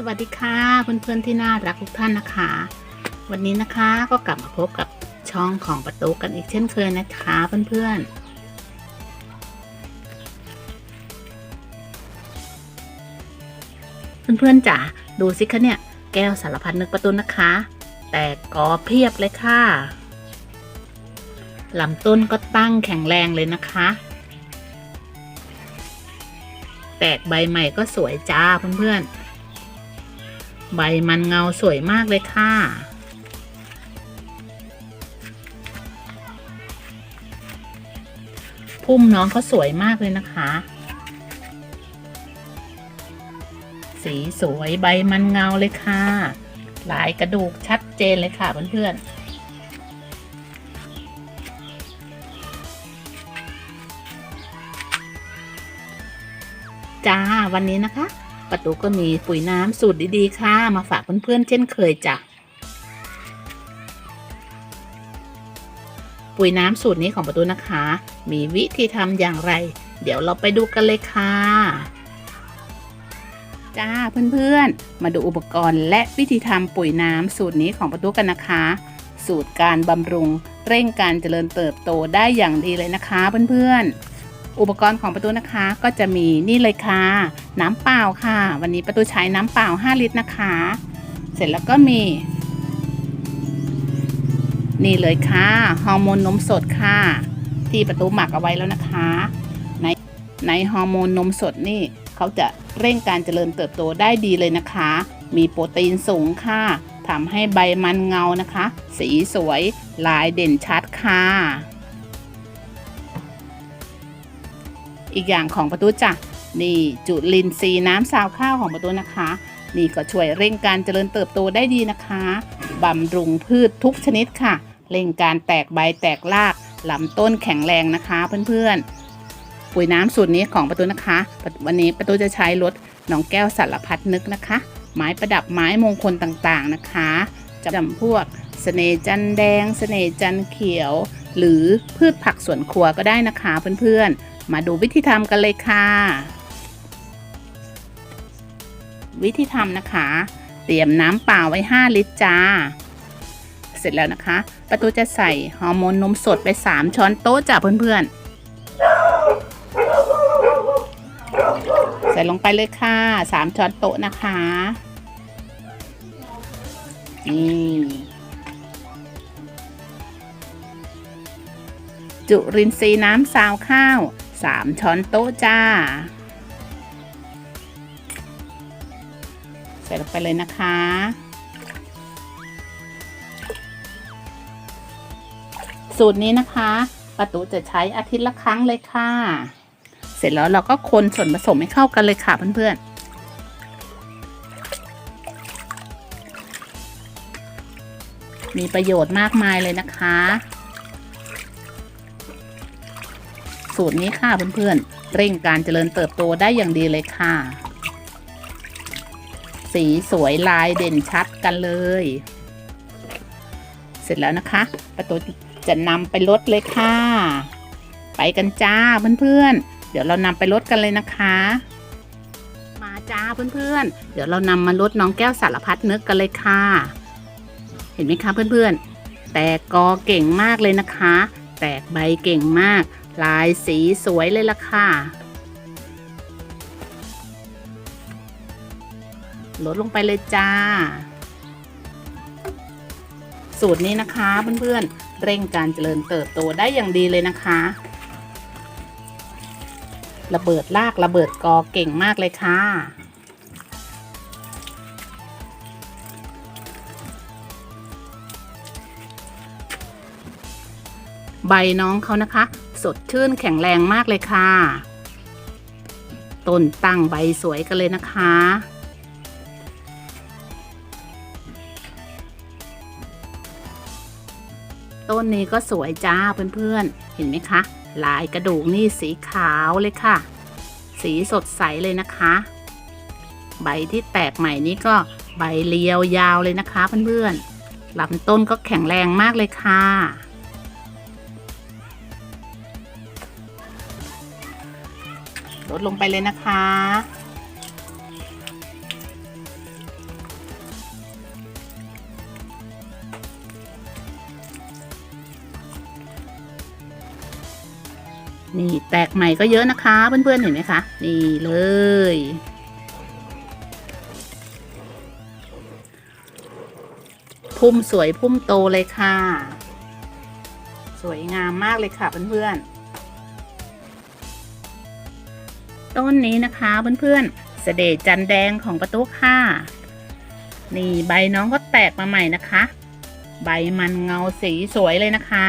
สวัสดีค่ะเพื่อนๆที่น่ารักทุกท่านนะคะ วันนี้นะคะก็กลับมาพบกับช่องของประตูกันอีกเช่นเคยนะคะเพื่อนๆเพื่อนๆจ๋าดูสิคะเนี่ยแก้วสารพัดนึกประตูนะคะ แต่กอเพียบเลยค่ะลำต้นก็ตั้งแข็งแรงเลยนะคะ แตกใบใหม่ก็สวยจ้าเพื่อนๆ ใบมันเงาสวยมากเลยค่ะ พุ่มน้องเขาสวยมากเลยนะคะ สีสวยใบมันเงาเลยค่ะลายกระดูกชัดเจนเลยค่ะเพื่อนๆจ้าวันนี้นะคะ ประตูก็มีปุ๋ยน้ำสูตรดีๆ ค่ะ มาฝากเพื่อนๆ เช่นเคยจ้ะ ปุ๋ยน้ำสูตรนี้ของประตูนะคะ มีวิธีทำอย่างไร เดี๋ยวเราไปดูกันเลยค่ะ จ้าเพื่อนๆ มาดูอุปกรณ์และวิธีทำปุ๋ยน้ำสูตรนี้ของประตูกันนะคะ สูตรการบำรุงเร่งการเจริญเติบโตได้อย่างดีเลยนะคะเพื่อนๆ อุปกรณ์ของประตูนะคะ ก็จะมีนี่เลยค่ะ น้ำเปล่าค่ะ วันนี้ประตูใช้น้ำเปล่า 5 ลิตรนะคะ เสร็จแล้วก็มี นี่เลยค่ะฮอร์โมนนมสดค่ะ ที่ประตูหมักเอาไว้แล้วนะคะ ในในฮอร์โมนนมสดนี่เขาจะเร่งการเจริญเติบโตได้ดีเลยนะคะ มีโปรตีนสูงค่ะทำให้ใบมันเงานะคะ สีสวย ลายเด่นชัดค่ะ อีกอย่างของประตูจ้ะนี่จุลินทรีย์น้ำซาวข้าวของประตูนะคะ นี่ก็ช่วยเร่งการเจริญเติบโตได้ดีนะคะบำรุงพืชทุกชนิดค่ะ เร่งการแตกใบแตกรากลำต้นแข็งแรงนะคะเพื่อนๆ ปุ๋ยน้ำสูตรนี้ของประตูนะคะ วันนี้ประตูจะใช้รถน้องแก้วสารพัดนึกนะคะ ไม้ประดับไม้มงคลต่างๆนะคะจะจำพวกเสน่จันแดง เสน่จันเขียว หรือพืชผักสวนครัวก็ได้นะคะเพื่อนๆ มาดูวิธีทำกันเลยค่ะ วิธีทำนะคะ เตรียมน้ำเปล่าไว้ 5 ลิตรจ้า เสร็จแล้วนะคะ ประตูจะใส่ฮอร์โมนนมสดไป 3 ช้อนโต๊ะจ้ะเพื่อนๆ ใส่ลงไปเลยค่ะ 3 ช้อนโต๊ะนะคะนี่จุรินทรีย์น้ำซาวข้าว 3 ช้อนโต๊ะจ้า ใส่ลงไปเลยนะคะ สูตรนี้นะคะประตูจะใช้อาทิตย์ละครั้งเลยค่ะ เสร็จแล้วเราก็คนส่วนผสมให้เข้ากันเลยค่ะเพื่อนๆมีประโยชน์มากมายเลยนะคะ สูตรนี้ค่ะเพื่อนๆ เร่งการเจริญเติบโตได้อย่างดีเลยค่ะ สีสวยลายเด่นชัดกันเลย เสร็จแล้วนะคะ ประตูจะนำไปลดเลยค่ะ ไปกันจ้าเพื่อนๆ เดี๋ยวเรานำไปลดกันเลยนะคะ มาจ้าเพื่อนๆ เดี๋ยวเรานำมาลดน้องแก้วสารพัดนึกกันเลยค่ะ เห็นไหมคะเพื่อนๆ แตกกอเก่งมากเลยนะคะ แตกใบเก่งมาก ลายสีสวยเลยล่ะค่ะ ลดลงไปเลยจ้า สูตรนี้นะคะเพื่อนๆ เร่งการเจริญเติบโตได้อย่างดีเลยนะคะ ระเบิดรากระเบิดกอเก่งมากเลยค่ะใบน้องเขานะคะ สดชื่นแข็งแรงมากเลยค่ะ ต้นตั้งใบสวยกันเลยนะคะ ต้นนี้ก็สวยจ้าเพื่อนๆ เห็นไหมคะ ลายกระดูกนี่สีขาวเลยค่ะ สีสดใสเลยนะคะ ใบที่แตกใหม่นี้ก็ใบเรียวยาวเลยนะคะเพื่อนๆลำต้นก็แข็งแรงมากเลยค่ะ ลดลงไปเลยนะคะ นี่แตกใหม่ก็เยอะนะคะ เพื่อนๆเห็นไหมคะ นี่เลยพุ่มสวยพุ่มโตเลยค่ะ สวยงามมากเลยค่ะเพื่อนๆ ต้นนี้นะคะเพื่อนๆเสด็จจันแดงของประตูค่ะ นี่ใบน้องก็แตกมาใหม่นะคะ ใบมันเงาสีสวยเลยนะคะ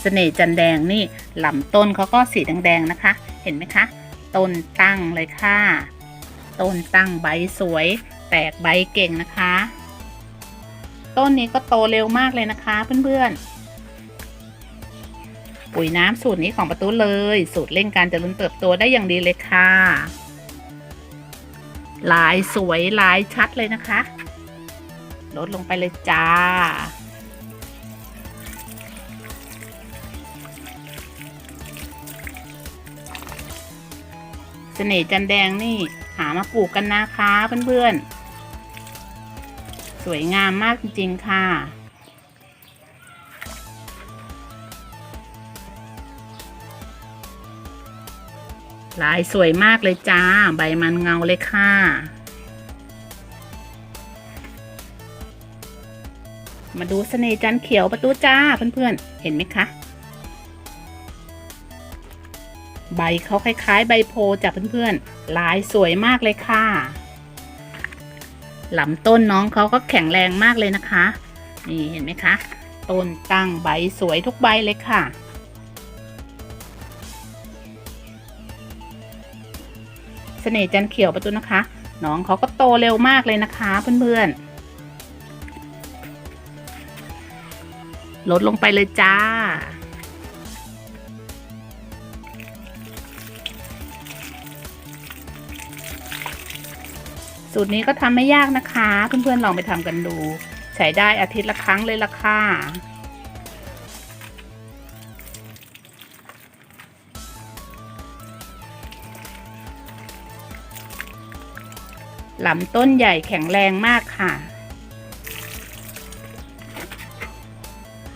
เสน่ห์จันแดงนี่ลำต้นเขาก็สีแดงๆนะคะ เห็นไหมคะ ต้นตั้งเลยค่ะ ต้นตั้งใบสวย แตกใบเก่งนะคะ ต้นนี้ก็โตเร็วมากเลยนะคะเพื่อนๆ ปุ๋ยน้ำสูตรนี้ของประตูเลย สูตรเร่งการเจริญเติบโตได้อย่างดีเลยค่ะ ลายสวยลายชัดเลยนะคะ ลดลงไปเลยจ้า เสน่ห์จันแดงนี่หามาปลูกกันนะคะเพื่อนๆ สวยงามมากจริงๆค่ะ ลายสวยมากเลยจ้า ใบมันเงาเลยค่ะ มาดูเสน่ห์จันเขียวประตูจ้าเพื่อนๆ เห็นไหมคะ ใบเขาคล้ายๆ ใบโพจากเพื่อนๆ ลายสวยมากเลยค่ะลำต้นน้องเขาก็แข็งแรงมากเลยนะคะ นี่เห็นไหมคะ ต้นตั้งใบสวยทุกใบเลยค่ะ เสน่ห์จันเขียวประตูนะคะ น้องเขาก็โตเร็วมากเลยนะคะ เพื่อนๆ ลดลงไปเลยจ้า สูตรนี้ก็ทำไม่ยากนะคะ เพื่อนๆ ลองไปทำกันดู ใช้ได้อาทิตย์ละครั้งเลยละค่ะ ลำต้นใหญ่แข็งแรงมากค่ะ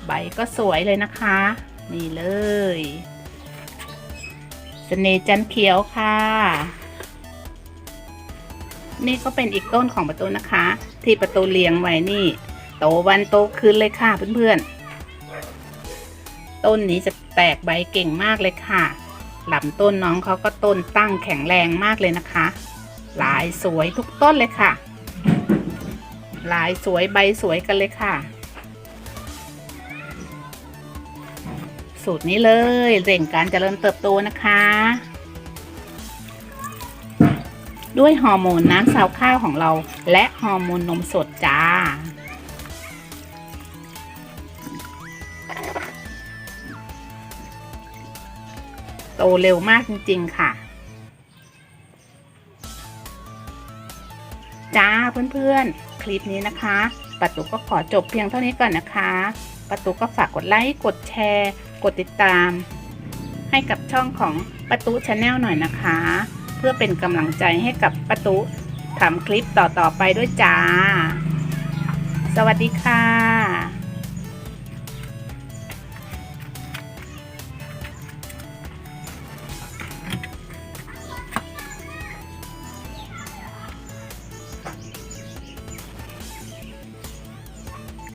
ใบก็สวยเลยนะคะ นี่เลยเสน่จันเขียวค่ะ นี่ก็เป็นอีกต้นของประตูนะคะ ที่ประตูเลี้ยงไว้นี่ โตวันโตคืนเลยค่ะเพื่อนๆ ต้นนี้จะแตกใบเก่งมากเลยค่ะลำต้นน้องเขาก็ต้นตั้งแข็งแรงมากเลยนะคะ ลายสวยทุกต้นเลยค่ะลายสวยใบสวยกันเลยค่ะ สูตรนี้เลยเร่งการเจริญเติบโตนะคะ ด้วยฮอร์โมนน้ำสาวข้าวของเรา และฮอร์โมนนมสดจ้าโตเร็วมากจริง ๆ ค่ะ จ้าเพื่อนๆ คลิปนี้นะคะประตูก็ขอจบเพียงเท่านี้ก่อนนะคะประตูก็ฝากกดไลค์กดแชร์ กดติดตาม ให้กับช่องของประตูชาแนลหน่อยนะคะ เพื่อเป็นกำลังใจให้กับประตูทำคลิปต่อๆไปด้วยจ้า สวัสดีค่ะ